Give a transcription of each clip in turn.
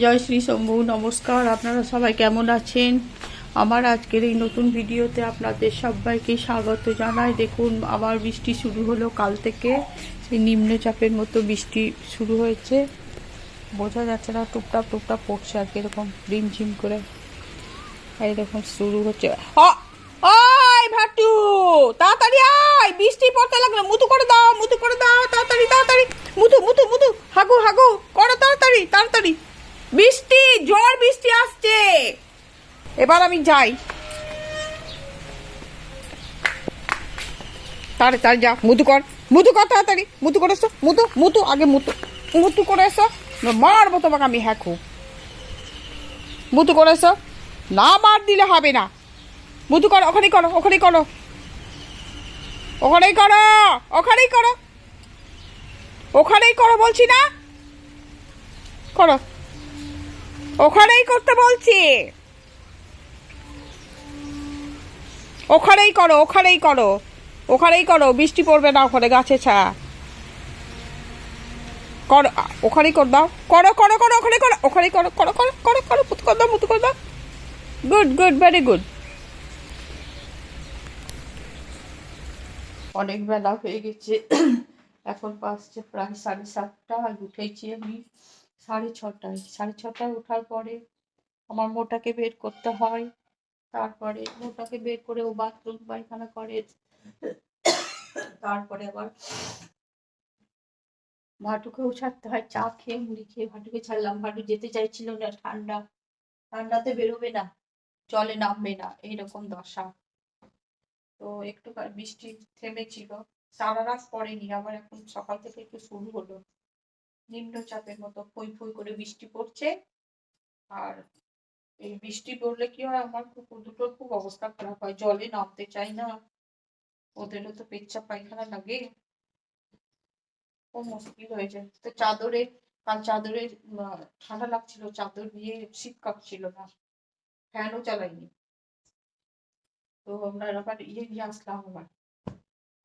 জয় শ্রী শম্ভু, নমস্কার। আপনারা সবাই কেমন আছেন? আমার আজকের এই নতুন ভিডিওতে আপনাদের সবাইকে স্বাগত জানাই। দেখুন, আবার বৃষ্টি শুরু হলো কাল থেকে। সেই নিম্নচাপের মতো বৃষ্টি শুরু হয়েছে। বোঝা যাচ্ছে না, টুপটাপ টুপটাপ পড়ছে আর কি এরকম রিমঝিম করে। এইরকম শুরু হচ্ছে। ভাটু, তাড়াতাড়ি আয়! বৃষ্টি পড়তে লাগল। মুতু করে দাও, মুতু করে দাও, তাড়াতাড়ি তাড়াতাড়ি। মুতু মুতু মুতু। হাগু হাগু, করো তাড়াতাড়ি তাড়াতাড়ি। বৃষ্টি, জোর বৃষ্টি আসছে। এবার আমি যাই। তাড়াতাড়ি যা, মুতু কর। মুতু কর তাড়াতাড়ি। মুতু করে এসো। মুতু মুতু, আগে মুতু। মুতু করে এসো। মারবো তোমাকে আমি হ্যাকু। মুতু করে এসো। না মার দিলে হবে না। মুতু করো, ওখানেই করো ওখানেই করো। ওখানেই করো ওখানেই করো। ওখানেই করো বলছি না। করো। ওখানেই করতে বলছি। ওখানেই করো ওখানেই করো ওখানেই করো, বৃষ্টি পড়বে না ওখানে গাছে ছা করো, ওখানেই কর, দাও। করো করো করো ওখানে করো, ওখানেই করো করো করো করো করো, মুতু কর দাও, মুতু কর দাও। গুড গুড ভেরি গুড অনেক বেলা হয়ে গেছে। এখন বাজছে প্রায় সাড়ে সাতটা, আর উঠেছি আমি। সাড়ে ছটায়। সাড়ে ছটায় ওঠার পরে আমার মোটাকে বের করতে হয়। তারপরে মোটাকে বের করে ও বাথরুম, পায়খানা করে। তারপরে আবার ভাটুকেও ছাড়তে হয়। চা খেয়ে, মুড়ি খেয়ে ভাটুকে ছাড়লাম। ভাটু যেতে চাইছিল না, ঠান্ডা। ঠান্ডাতে বেরোবে না, জলে নামবে না, এইরকম দশা। তো একটু বৃষ্টি থেমেছিল। সারা রাত পড়েনি। আবার এখন সকাল থেকে একটু শুরু হলো। নিম্নচাপের মতো ফই ফই করে বৃষ্টি পড়ছে। আর এই বৃষ্টি পড়লে কি হয়, আমার কুকুর দুটোর খুব অবস্থা খারাপ হয়। জলে নামতে চাই না। ওদেরও তো পেচ্ছাপ পায়খানা লাগে। খুব মুশকিল হয়ে যায়। তো চাদরে, কাল চাদরে ঠান্ডা লাগছিল, চাদর দিয়ে শীত কাঁপছিল না। ফ্যানও চালাইনি। তো আমরা আবার ইয়ে নিয়ে আসলাম আবার।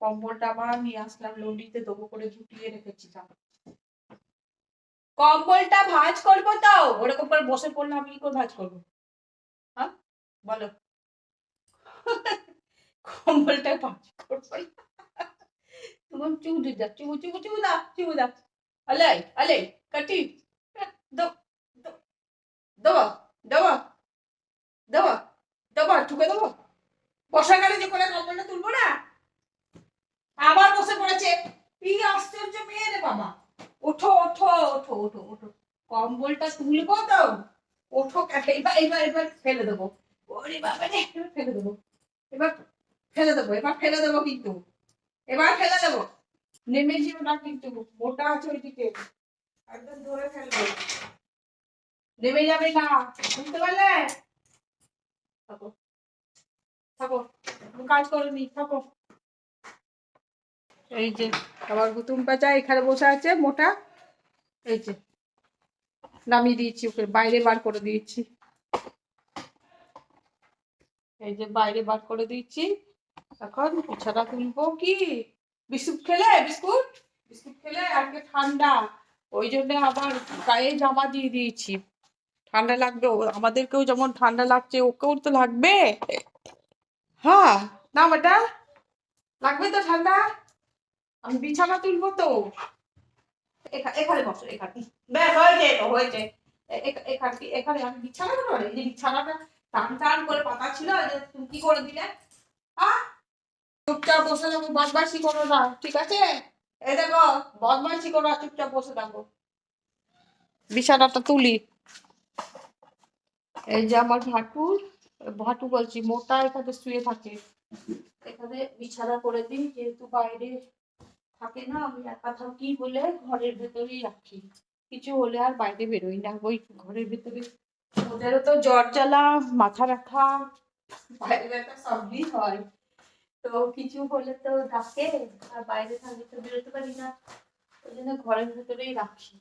কম্বলটা আবার নিয়ে আসলাম, লন্ডিতে দেবো করে ঝুটিয়ে রেখেছিলাম। কম্বলটা ভাঁজ করব তো। ওরকম করে বসে পড়লে আমি কি করে ভাঁজ করব? হ্যাঁ? বলো। কম্বলটা ভাঁজ করব। তোমার চুমু যা চুমু চুমু চুমু দা চুমু দা আলাই আলাই কাটি। দো দো, দেবো দেবো দেবো দেবো ঠুকে দেবো। বর্ষাকালে যে করে কম্বলটা তুলবো না। আবার বসে পড়েছে। কি আশ্চর্য মেয়ে রে বাবা। ওঠো ওঠো ওঠো ওঠো ওঠো। কম্বলটা তুলবো তো। ওঠো এবার এবার এবার ফেলে দেবো। ওরে বাবা ফেলে দেবো। এবার ফেলে দেবো, এবার ফেলে দেবো কিন্তু। এবার ফেলে দেবো। নেমে যেও না কিন্তু, মোটা আছে ওইদিকে। একদম ধরে ফেলবে। নেমে যাবে না, বুঝতে পারলে? থাকো। থাকো কাজ করনি থাকো। এই যে, আবার হুতুম পেঁচা এখানে বসে আছে, মোটা। এই যে, নামিয়ে দিয়েছি ওকে, বাইরে বার করে দিয়েছি। এই যে, বাইরে বার করে দিয়েছি। এখন বিছানা তুলবো কি? বিস্কুট খেলে? বিস্কুট? বিস্কুট খেলে আজকে ঠান্ডা। ওই জন্য আবার গায়ে জামা দিয়ে দিয়েছি। ঠান্ডা লাগবে আমাদেরকেও যেমন ঠান্ডা লাগছে, ওকেও তো লাগবে। হ্যাঁ না বেটা? লাগবে তো ঠান্ডা? আমি বিছানা তুলবো তো। এখা- এখানে বসো, এখানে। ব্যাস, হয়েছে হয়েছে। এ- এ- এখানে আমি বিছানা বিছানাটা টান টান করে ছিল কি করে দিলে? চুপচাপ বসে থাকো, বদমাইশি করো না, ঠিক আছে? এই দেখো, বদমাইশি করো বসে থাকো। বিছানাটা তুলি। এই যে আমার ভাটু ভাটু বলছি, মোটা এখানে শুয়ে থাকে। এখানে বিছানা করে দিই, যেহেতু বাইরে থাকে না, আমি একা থাকি বলে ঘরের ভেতরেই রাখি। কিছু হলে আর বাইরে বেরোই না, ওই ঘরের ভেতরে। ওদেরও তো জ্বর জ্বালা, মাথা ব্যথা, বাইরে ব্যথা সবই হয়। তো কিছু হলে তো ডাকে, আর বাইরে থাকলে তো বেরোতে পারি না। ওই জন্য ঘরের ভেতরেই রাখি।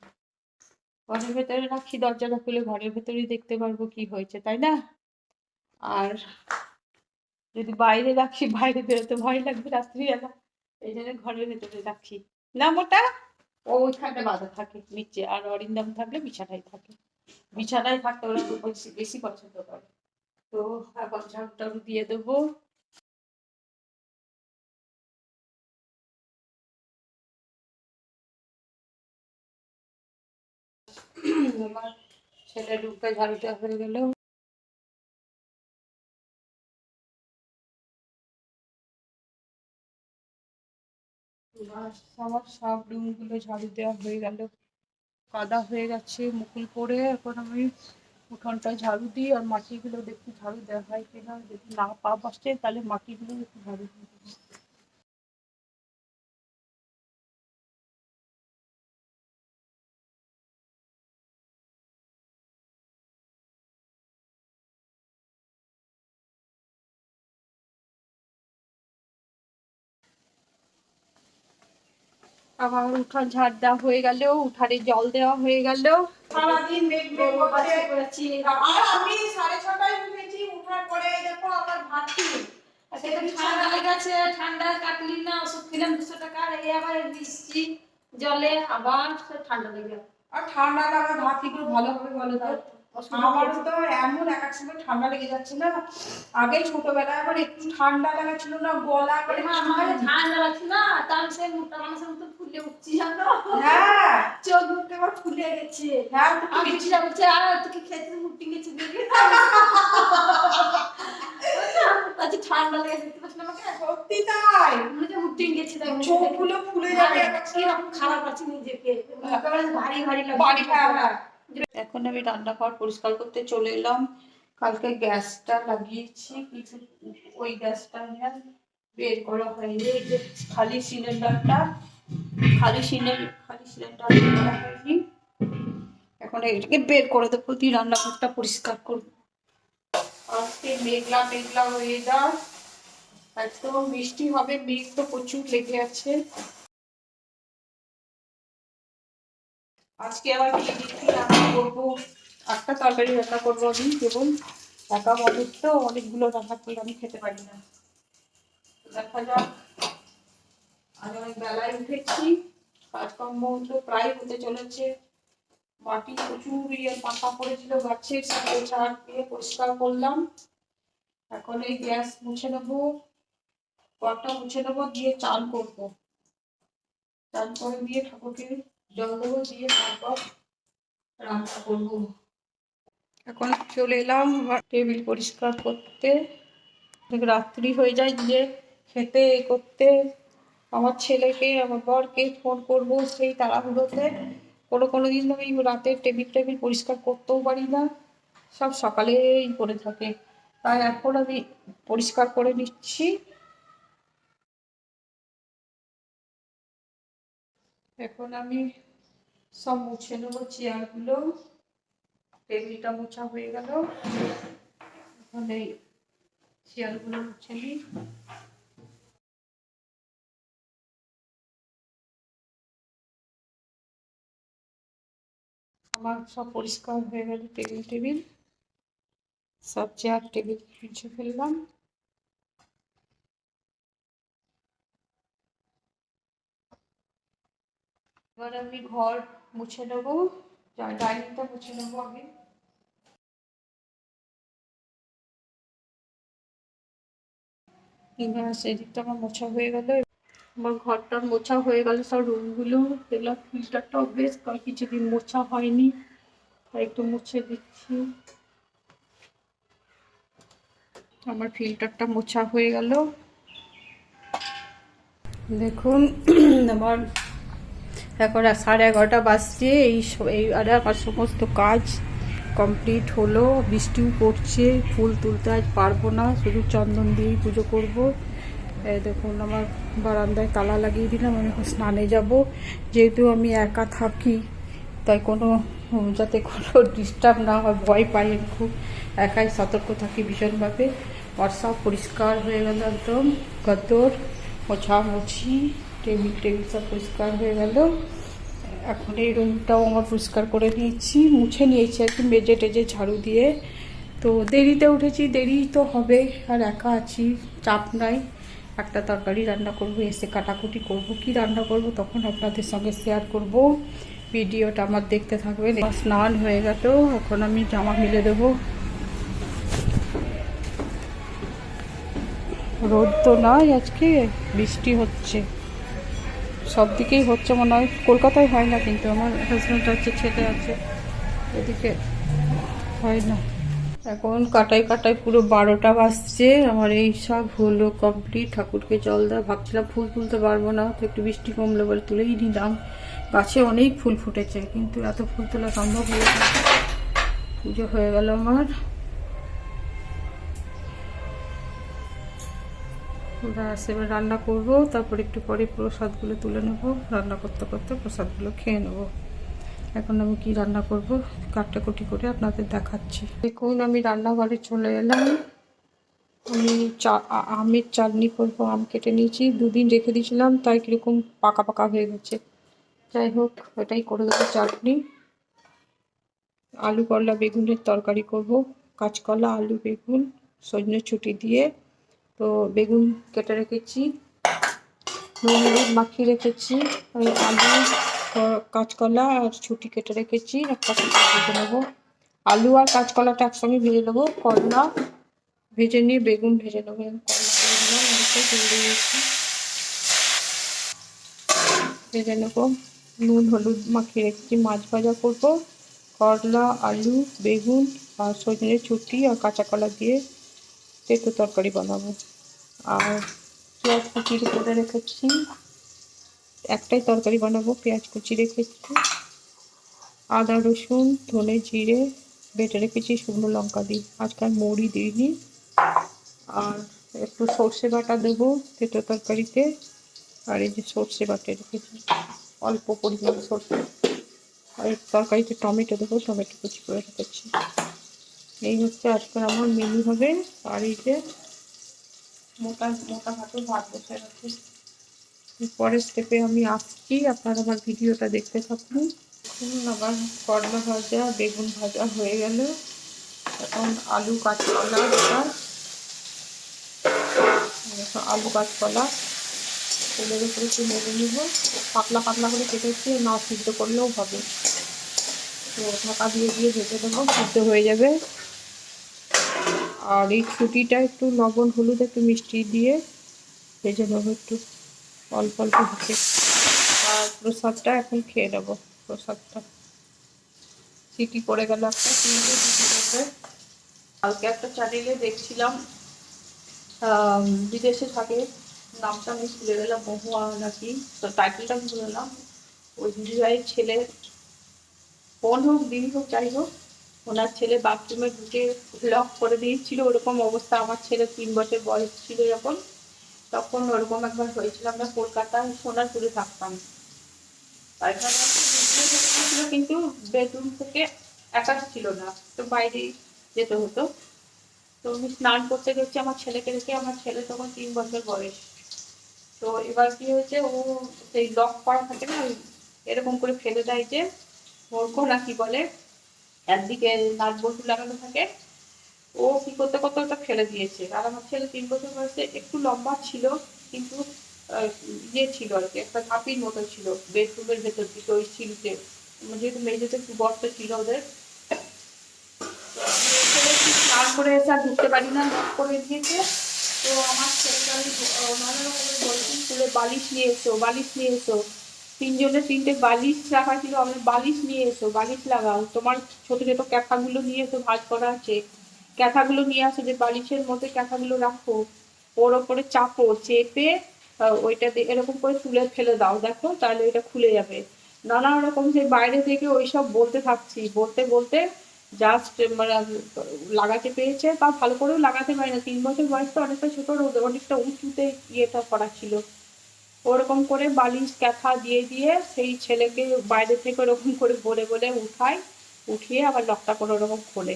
ঘরের ভেতরে রাখি দরজাটা খুলে ঘরের ভেতরেই দেখতে পারব কি হয়েছে, তাই না? আর যদি বাইরে রাখি, বাইরে বেরোতে ভয় লাগবে রাত্রিবেলা। এই জন্য ঘরের ভেতরে রাখি। না, মোটা ওইখানে বাঁধা থাকে, নিচে। আর অরিন্দম থাকলে বিছানায় থাকে। বিছানায় থাকতে ওরা বেশি বেশি পছন্দ করে। তো এখন দিয়ে দেবো। ছেলে ঢুকতে ঝাড়ু দেওয়া হয়ে গেল। আমার সব রুমগুলো ঝাড়ু দেওয়া হয়ে গেল। কাদা হয়ে গেছে, মুকুল পরে। এখন আমি উঠোনটা ঝাড়ু দিই আর মাটিগুলো দেখি ঝাড়ু দেওয়া হয় কিনা। যদি না পা বসছে তাহলে মাটিগুলো একটু ঝাড়ু দিয়ে আমার উঠান ঝাড় দেওয়া হয়ে গেল উঠানে জল দেওয়া হয়ে গেল। সারাদিন আর আমি সাড়ে ছটায় উঠেছি উঠার পরে এই দেখো আমার ভাতটি ঠান্ডা লেগেছে ঠান্ডা কাটলি না ওষুধ খেলাম দুশো টাকার এই আবার বৃষ্টি জলে আবার ঠান্ডা লেগে আর ঠান্ডা লাগা ভাত কি করে ভালো হবে বলো তো। আমার তো এমন এক এক সময় ঠান্ডা লেগে যাচ্ছে না আগে ছোটবেলায় আমার একটু ঠান্ডা লাগা ছিল না গলা করে হ্যাঁ, আমার ঠান্ডা লাগছে না তা আমি সেই মোটা মানুষের মতো ফুলে উঠছি জানো? হ্যাঁ। চোখ আমার ফুলে গেছে। হ্যাঁ আমি বলছে আর তোকে খেতে মুটি গেছে দেখি আচ্ছা ঠান্ডা লেগেছে দেখতে পাচ্ছ না আমাকে? সত্যি তাই? মনে হচ্ছে মুটি গেছে তাই চোখগুলো ফুলে যাবে খারাপ আছে নিজেকে। ভারী ভারী বাড়ি হ্যাঁ হ্যাঁ। এখন আমি রান্নাঘর পরিষ্কার করতে চলে এলাম। কালকে গ্যাসটা লাগিয়েছি, কিছু ওই গ্যাসটা বের করা হয়নি। এই যে খালি সিলিন্ডারটা, খালি সিলিন্ডার খালি সিলিন্ডার করা হয়নি। এখন এটাকে বের করে দেবো, দিয়ে রান্নাঘরটা পরিষ্কার করব। আজকে মেঘলা মেঘলা ওয়েদার একদম বৃষ্টি হবে, মেঘ তো প্রচুর লেগে আছে। আজকে আবার কি রান্না করব? একটা তরকারি রান্না করব আমি, কেবল একা মানুষ তো অনেকগুলো রান্না করলে আমি খেতে পারি না। দেখা যাক, আজ অনেক বেলায় উঠেছি, কাজকর্ম তো প্রায় হতে চলেছে। মাটি প্রচুর ইয়ে পাকা পড়েছিল গাছের সাথে চার দিয়ে পরিষ্কার করলাম। এখন এই গ্যাস মুছে নেব ঘরটা মুছে নেব, দিয়ে চান করব। চান করে দিয়ে ঠাকুরকে জল দিয়ে তারপর রান্না করব। এখন চলে এলাম আমার টেবিল পরিষ্কার করতে। রাত্রি হয়ে যায় যে খেতে করতে। আমার ছেলেকে, আমার বরকে ফোন করব সেই তাড়াহুড়োতে। কোনো কোনো দিন আমি রাতে টেবিল টেবিল পরিষ্কার করতেও পারি না। সব সকালেই করে থাকে। তাই এখন আমি পরিষ্কার করে নিচ্ছি। এখন আমি সব মুছে নেব, চেয়ারগুলো। টেবিলটা মোছা হয়ে গেল। এখন এই চেয়ারগুলো মুছে নিই। আমার সব পরিষ্কার হয়ে গেল টেবিল টেবিল। সব চেয়ার, টেবিল মুছে ফেললাম। এবার আমি ঘর মুছে নেব। ডাইনিংটা মুছে নেব এবার সেদিকটা আমার মোছা হয়ে গেল। আমার ঘরটা মোছা হয়ে গেল, সব রুমগুলো দেখলাম ফিল্টারটাও বেশ কয়েক কিছুদিন মোছা হয়নি। তাই একটু মুছে দিচ্ছি। আমার ফিল্টারটা মোছা হয়ে গেল। দেখুন, আমার এখন সাড়ে এগারোটা বাজছে, এই এই আর আমার সমস্ত কাজ কমপ্লিট হলো, বৃষ্টিও পড়ছে, ফুল তুলতে আজ পারব না, শুধু চন্দন দিয়েই পুজো করব। দেখুন, আমার বারান্দায় তালা লাগিয়ে দিলাম, আমি স্নানে যাব। যেহেতু আমি একা থাকি, তাই কোনো, যাতে কোনো ডিস্টার্ব না হয়, ভয় পাই আমি খুব একাই সতর্ক থাকি ভীষণভাবে। সব পরিষ্কার হয়ে গেল একদম গদ্দর মোছামুছি। টেবিল সব পরিষ্কার হয়ে গেল। এখন এই রুমটাও আমার পরিষ্কার করে নিয়েছি, মুছে নিয়েছি আর কি মেজে টেজে ঝাড়ু দিয়ে। তো দেরিতে উঠেছি, দেরি তো হবে, আর একা আছি, চাপ নাই। একটা তরকারি রান্না করব, এসে কাটাকুটি করব, কি রান্না করব তখন আপনাদের সঙ্গে শেয়ার করব। ভিডিওটা আমার দেখতে থাকবেন। স্নান হয়ে গেল, এখন আমি জামা মিলে দেবো। রোদ তো নয় আজকে, বৃষ্টি হচ্ছে। সব দিকেই হচ্ছে, মনে হয় কলকাতায় হয় না, কিন্তু আমার হাজব্যান্ড আছে, ছেলে আছে, এদিকে হয় না। এখন কাটাই কাটাই পুরো বারোটা বাজছে, আমার এই সব হলো কমপ্লিট ঠাকুরকে জল দেওয়া, ভাবছিলাম ফুল তুলতে পারব না, তো একটু বৃষ্টি কমলে বলে তুলেই নিলাম। গাছে অনেক ফুল ফুটেছে, কিন্তু এত ফুল তোলা সম্ভব হলো পুজো হয়ে গেল আমার। ব্যাস, এবার রান্না করব, তারপর একটু পরে প্রসাদগুলো তুলে নেব, রান্না করতে করতে প্রসাদগুলো খেয়ে নেব। এখন আমি কি রান্না করব কাটাকুটি করে আপনাদের দেখাচ্ছি। দেখুন, আমি রান্নাঘরে চলে এলাম। আমি চা আমের চাটনি করব, আম কেটে নিয়েছি। দুদিন রেখে দিয়েছিলাম, তাই কীরকম পাকা পাকা হয়ে গেছে। যাই হোক ওটাই করে দেবো চাটনি। আলু করলা বেগুনের তরকারি করব, কাঁচকলা, আলু বেগুন, সজনে ছুটি দিয়ে। তো বেগুন কেটে রেখেছি, নুন, হলুদ মাখিয়ে রেখেছি আলু কাঁচকলা আর ছুটি কেটে রেখেছি ভেজে নেব। আলু আর কাঁচকলাটা একসঙ্গে ভেজে নেব করলা ভেজে নিয়ে বেগুন ভেজে নেব। ভেজে নেব, নুন, হলুদ মাখিয়ে রেখেছি, মাছ ভাজা করব। করলা আলু, বেগুন আর সজনে ছুটি আর কাঁচা কলা দিয়ে তেতো তরকারি বানাবো। আর পেঁয়াজ কুচি করে রেখেছি। একটাই তরকারি বানাবো, পেঁয়াজ কুচি রেখেছি। আদা, রসুন, ধনে জিরে, বেটে রেখেছি, শুকনো লঙ্কা দিই আজকাল মৌরি দিইনি। আর একটু সর্ষে বাটা দেবো তেতো তরকারিতে। আর এই যে সর্ষে বাটে রেখেছি, অল্প পরিমাণ সর্ষে। আর তরকারিতে টমেটো দেবো, টমেটো কুচি করে রেখেছি। এই হচ্ছে আজকের আমার মেনু হবে আর এই যে মোটা মোটা ভাতের ভাত বসে রাখি পরের স্টেপে আমি আসছি, আপনারা আমার ভিডিওটা দেখতে থাকুন। এখন আবার করলা ভাজা, বেগুন ভাজা হয়ে গেল। এখন আলু কাঁচকলা যেটা আলু কাঁচকলা। তেলের উপরে একটু নেড়ে নেব। পাতলা পাতলা করে কেটেছি না সিদ্ধ করলেও হবে। তো ঢাকা দিয়ে দিয়ে ভেজে দেবো সিদ্ধ হয়ে যাবে। আর এই ছুটিটা একটু লবণ, হলুদ, একটু মিষ্টি দিয়ে ভেজে নেব একটু। অল্প অল্প ভেজে আর প্রসাদটা এখন খেয়ে নেব, প্রসাদটা। সিটি পড়ে গেল একটা, তিনটে কালকে একটা চ্যানেলে দেখছিলাম বিদেশে থাকে। নামটা আমি ভুলে গেলাম, মহুয়া নাকি। তো টাইটেলটা আমি ভুলে ওই ছেলে। ফোন হোক, দিদি হোক, যাই হোক। ওনার ছেলে বাথরুমে ঢুকে লক করে দিয়েছিল, ওরকম অবস্থা। আমার ছেলে তিন বছর বয়স ছিল যখন, তখন ওরকম একবার হয়েছিল। আমরা কলকাতায় সোনারপুরে থাকতাম। কিন্তু বেডরুম থেকে অ্যাটাচ ছিল না। তো বাইরে যেতে হতো। তো আমি স্নান করতে গেছি আমার ছেলেকে রেখে। আমার ছেলে তখন তিন বছর বয়স। তো এবার কি হয়েছে, ও সেই লক করা থাকে না এরকম করে ফেলে দেয় যে মোরকো না কি বলে একদিকে নাট বসু লাগানো থাকে। ও কি করতে করতে ওটা ফেলে দিয়েছে। আর আমার ছেলে তিন বছর বয়সে একটু লম্বা ছিল, কিন্তু ইয়ে ছিল আর কি, একটা ধাপির মতো ছিল বেডরুমের ভেতর দিকে, ওই সিলতে যেহেতু মেঝেতে একটু গর্ত ছিল ওদের। স্নান করে এসে আর ঢুকতে পারি না লক করে দিয়েছে। তো আমার ছেলেকে নানা রকমের বলছি, স্কুলে বালিশ নিয়ে এসো, বালিশ নিয়ে এসো। তিনজনের তিনটে বালিশ রাখা ছিল, আমরা বালিশ নিয়ে এসো, বালিশ লাগাও। তোমার ছোট ছোট ক্যাথাগুলো নিয়ে এসো, ভাজ করা আছে। ক্যাথাগুলো নিয়ে আসো, যে বালিশের মধ্যে ক্যাথাগুলো রাখো। ওর ওপরে চাপো, চেপে ওইটা এরকম করে তুলে ফেলে দাও। দেখো, তাহলে ওইটা খুলে যাবে। নানা রকম যে বাইরে থেকে ওইসব বলতে থাকছি। বলতে বলতে জাস্ট মানে লাগাতে পেরেছে, তা ভালো করেও লাগাতে পারে না। তিন বছর বয়স তো অনেকটা ছোট অনেকটা উঁচুতে ইয়েটা করা ছিল। ওরকম করে বালিশ ক্যাথা দিয়ে দিয়ে সেই ছেলেকে বাইরে থেকে ওরকম করে বলে বলে উঠায়, উঠিয়ে আবার লকটা করে ওরকম খোলে।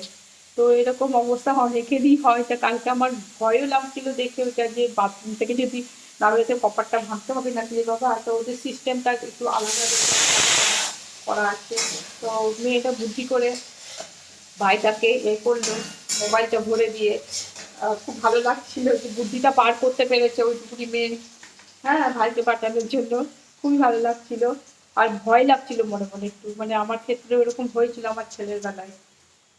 তো এরকম অবস্থা অনেকেরই হয়। তা কালকে আমার ভয়ও লাগছিল দেখে ওইটা যে বাথরুম থেকে যদি নামতে কপারটা ভাঙতে হবে নাকি যে বাবা তো ওদের সিস্টেমটা একটু আলাদা করা আছে। তো মেয়েটা বুদ্ধি করে ভাইটাকে এ করল, মোবাইলটা ভরে দিয়ে। খুব ভালো লাগছিল যে বুদ্ধিটা পার করতে পেরেছে ওইটুকুনি মেয়ে। হ্যাঁ ভাইকে পাঠানোর জন্য। খুবই ভালো লাগছিল। আর ভয় লাগছিল মনে মনে একটু। মানে আমার ক্ষেত্রে ওরকম হয়েছিল আমার ছেলের বেলায়।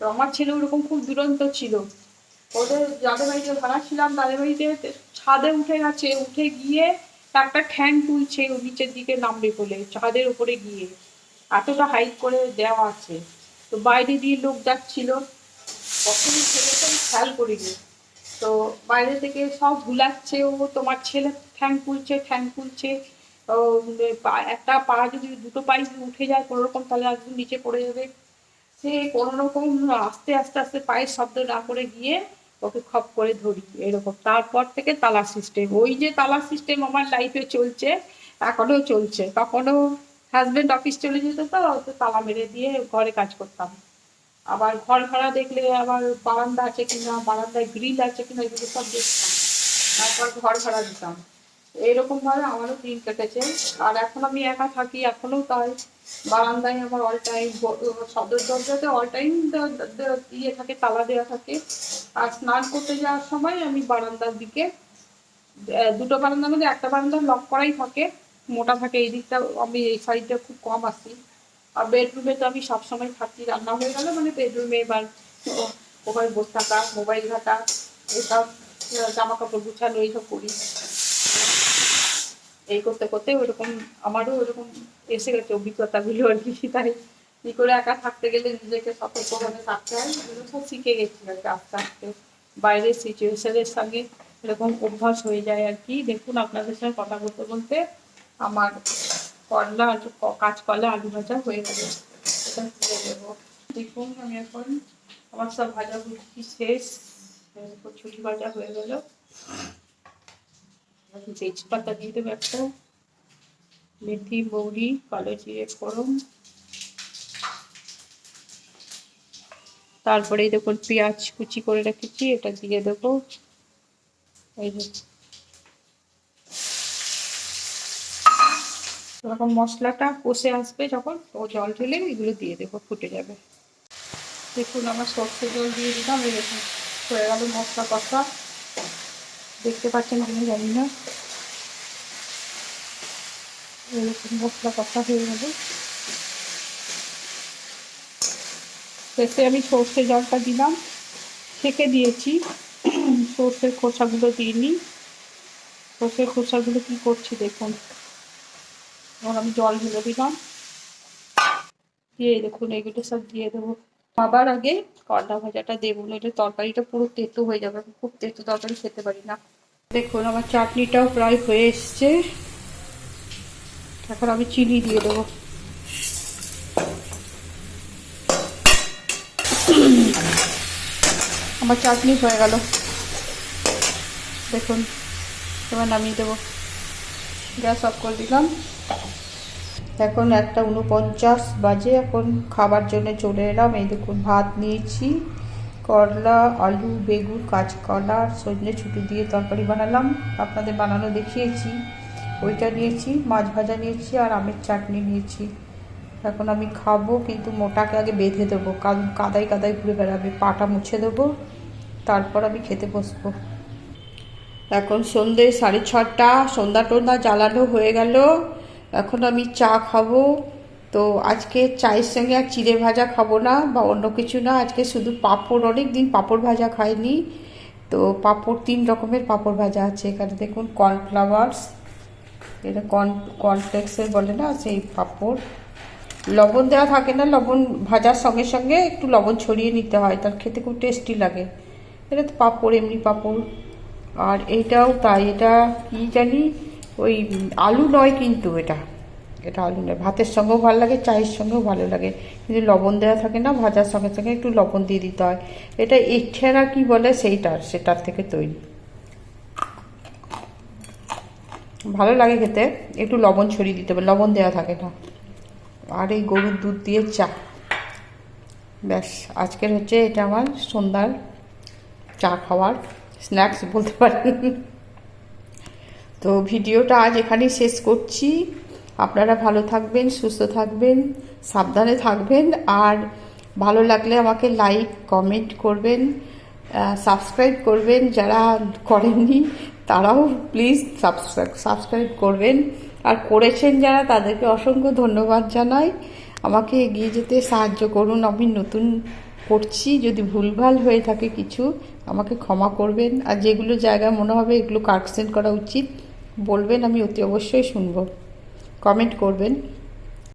তো আমার ছেলে ওরকম খুব দুরন্ত ছিল। ওদের যাদের বাড়িতে ভাড়া ছিলাম তাদের বাড়িতে ছাদে উঠে গেছে। উঠে গিয়ে একটা ঠ্যাং তুলছে নিচের দিকে নামবে বলে, ছাদের উপরে গিয়ে। এতটা হাইট করে দেওয়া আছে। তো বাইরে দিয়ে লোক যাচ্ছিল। কখনই ছেলেকে আমি খেয়াল করিনি তো বাইরে থেকে সব ভুলাচ্ছে, ও তোমার ছেলে ঠ্যাং খুলছে ঠ্যাং খুলছে একটা পা যদি দুটো পাই যদি উঠে যায় কোনো রকম তাহলে একদম নিচে পড়ে যাবে। সে কোনো রকম আস্তে আস্তে আস্তে পায়ের শব্দ না করে গিয়ে ওকে খপ করে ধরি, এরকম। তারপর থেকে তালা সিস্টেম ওই যে তালা সিস্টেম আমার লাইফে চলছে এখনও চলছে। তখনও হাজবেন্ড অফিস চলে যেত তো তালা মেরে দিয়ে ঘরে কাজ করতাম। আবার ঘর ভাড়া দেখলে আবার বারান্দা আছে কিনা, বারান্দায় গ্রিল আছে কিনা, এগুলো সব দেখতাম। তারপর ঘর ভাড়া দিতাম। এইরকম ভাবে আমারও দিন কেটেছে। আর এখন আমি একা থাকি এখনও তাই। বারান্দায় আমার অল টাইম সদর দরজাতে অল টাইম ইয়ে থাকে, তালা দেওয়া থাকে। আর স্নান করতে যাওয়ার সময় আমি বারান্দার দিকে দুটো বারান্দার মধ্যে একটা বারান্দা লক করাই থাকে। মোটা থাকে, এই দিকটা আমি, এই সাইডটা খুব কম আসি আর বেডরুমে তো আমি সবসময় থাকি রান্না হয়ে গেলে মানে বেডরুমে এবার ওখানে বসে থাকা, মোবাইল ঘাটা, এসব জামা কাপড় গুছানো, এইসব করি। এই করতে করতে ওরকম আমারও ওরকম এসে গেছে অভিজ্ঞতাগুলো আর কি, তাই কি করে একা থাকতে গেলে নিজেকে সতর্কভাবে থাকতে হয়, এগুলো সব শিখে গেছি আর কি আস্তে আস্তে। বাইরের সিচুয়েশনের সঙ্গে এরকম অভ্যাস হয়ে যায় আর কি। দেখুন, আপনাদের সঙ্গে কথা বলতে বলতে আমার করলা ক- কাঁচকলা, আলু ভাজা হয়ে তুলে দেবো দেখুন, আমি এখন আমার সব ভাজা ভুজি শেষ। ছুটি ভাজা হয়ে গেল। তেজপাতা দিয়ে দেবো একটা। মেথি, মৌরি, কালো জিরে, ফোড়ন। তারপরে দেখুন পেঁয়াজ কুচি করে রেখেছি, এটা দিয়ে দেবো। এই যখন মশলাটা কষে আসবে যখন ও জল ঢেলে এগুলো দিয়ে দেবো, ফুটে যাবে। দেখুন, আমার সর্ষে জল দিয়ে দিলাম দেখুন, হয়ে গেল মশলা কষা। দেখতে পাচ্ছেন কিনা জানি না। এরকম মশলা কষা হয়ে গেল। শেষে আমি সর্ষে জলটা দিলাম, ছেঁকে দিয়েছি। সর্ষের খোসাগুলো দিইনি সর্ষের খোসাগুলো কি করছি দেখুন। এখন আমি জল ঢেলে দিলাম দিয়ে দেখুন এগুলো সব দিয়ে দেবো আবার আগে করলা ভাজাটা দেবো নইলে তরকারিটা পুরো তেতো হয়ে যাবে খুব তেতো তরকারি খেতে পারি না দেখুন আমার চাটনিটাও প্রায় হয়ে এসছে এখন আমি চিনি দিয়ে দেবো আমার চাটনি হয়ে গেল দেখুন এবার নামিয়ে দেবো গ্যাস অফ করে দিলাম এখন একটা উনপঞ্চাশ বাজে, এখন খাবার জন্য চলে এলাম। এই দেখুন, ভাত নিয়েছি, করলা, আলু, বেগুন, কাঁচকলা, সজনে ছুটি দিয়ে তরকারি বানালাম। আপনাদের বানানো দেখিয়েছি, ওইটা নিয়েছি, মাছ ভাজা নিয়েছি আর আমের চাটনি নিয়েছি। এখন আমি খাব, কিন্তু মোটাকে আগে বেঁধে দেবো। কারণ কাদায় কাদায় ঘুরে বেড়াবে, পাটা মুছে দেবো, তারপর আমি খেতে বসবো। এখন সন্ধে সাড়ে ছটা, সন্ধ্যা টন্দা জ্বালানো হয়ে গেল। এখন আমি চা খাব। তো আজকে চায়ের সঙ্গে আর চিড়ে ভাজা খাব না বা অন্য কিছু না। আজকে শুধু পাঁপড় অনেক দিন পাঁপড় ভাজা খাইনি। তো পাঁপড় তিন রকমের পাঁপড় ভাজা আছে। এখানে দেখুন কর্নফ্লাওয়ার্স, এটা কর্ন, কর্নফ্লেক্সের বলে না, সেই পাঁপড়। লবণ দেওয়া থাকে না, লবণ ভাজার সঙ্গে সঙ্গে একটু লবণ ছড়িয়ে নিতে হয়। তার খেতে খুব টেস্টি লাগে। এটা তো পাঁপড়, এমনি পাঁপড়। আর এইটাও তাই, এটা কি জানি? ওই আলু নয় কিন্তু এটা। এটা আলু নয়। ভাতের সঙ্গেও ভালো লাগে, চায়ের সঙ্গেও ভালো লাগে। কিন্তু লবণ দেওয়া থাকে না, ভাজার সঙ্গে সঙ্গে একটু লবণ দিয়ে দিতে হয়। এটা ইচ্ছেরা কি বলে? সেইটার সেটার থেকে তৈরি। ভালো লাগে খেতে। একটু লবণ ছড়িয়ে দিতে হবে। লবণ দেওয়া থাকে না। আর এই গরুর দুধ দিয়ে চা। ব্যাস, আজকের হচ্ছে এটা আমার সন্ধ্যার চা খাওয়ার স্ন্যাক্স বলতে পারেন। তো ভিডিওটা আজ এখানেই শেষ করছি। আপনারা ভালো থাকবেন, সুস্থ থাকবেন, সাবধানে থাকবেন, আর ভালো লাগলে আমাকে লাইক কমেন্ট করবেন সাবস্ক্রাইব করবেন, যারা করেননি তারাও প্লিজ সাবস্ক্রাইব করবেন। আর করেছেন যারা তাদেরকে অসংখ্য ধন্যবাদ জানাই। আমাকে এগিয়ে যেতে সাহায্য করুন, আমি নতুন করছি। যদি ভুলভাল হয়ে থাকে কিছু, আমাকে ক্ষমা করবেন। আর যেগুলো জায়গায় মনে হবে এগুলো কারেকশন করা উচিত। বলবেন আমি অতি অবশ্যই শুনব। কমেন্ট করবেন।